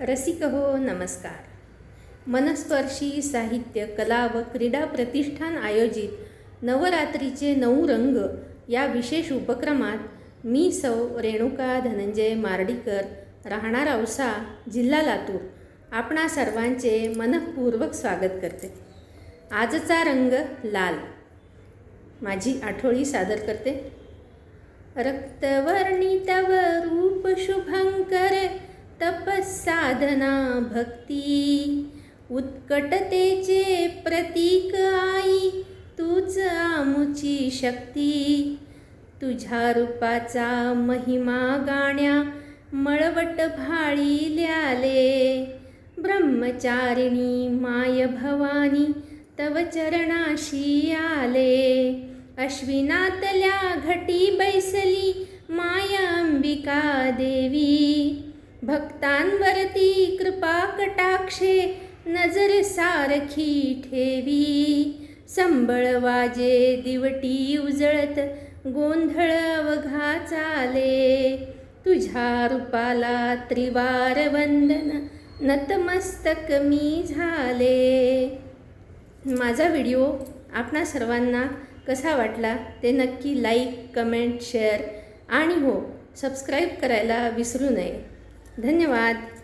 रसिक हो नमस्कार. मनस्पर्शी साहित्य कला व क्रीडा प्रतिष्ठान आयोजित नवरात्रीचे नऊ रंग या विशेष उपक्रमात मी सौ रेणुका धनंजय मार्डीकर राहणार औसा जिल्हा लातूर. आपणा सर्वांचे मनःपूर्वक स्वागत करते. आजचा रंग लाल. माझी आठवणी सादर करते. रक्तवर्णी तव रूप शो तपसाधना भक्ती। उत्कटतेचे प्रतीक आई तूच आमुची शक्ती। तुझ्या रूपाचा महिमा गाण्या मळवट भाळी ल्याले। ब्रह्मचारिणी माय भवानी तव चरणाशी आले। अश्विनातल्या घटी बैसली माया अंबिका देवी। भक्तांवरती कृपा कटाक्षे नजर सारखी ठेवी. संबळ वाजे दिवटी उजळत गोंधळ अवघा चाले. तुझ्या रूपाला त्रिवार वंदन नतमस्तक मी झाले. माझा व्हिडिओ आपणा सर्वांना कसा वाटला ते नक्की लाईक कमेंट शेअर आणि हो सबस्क्राईब करायला विसरू नये. धन्यवाद.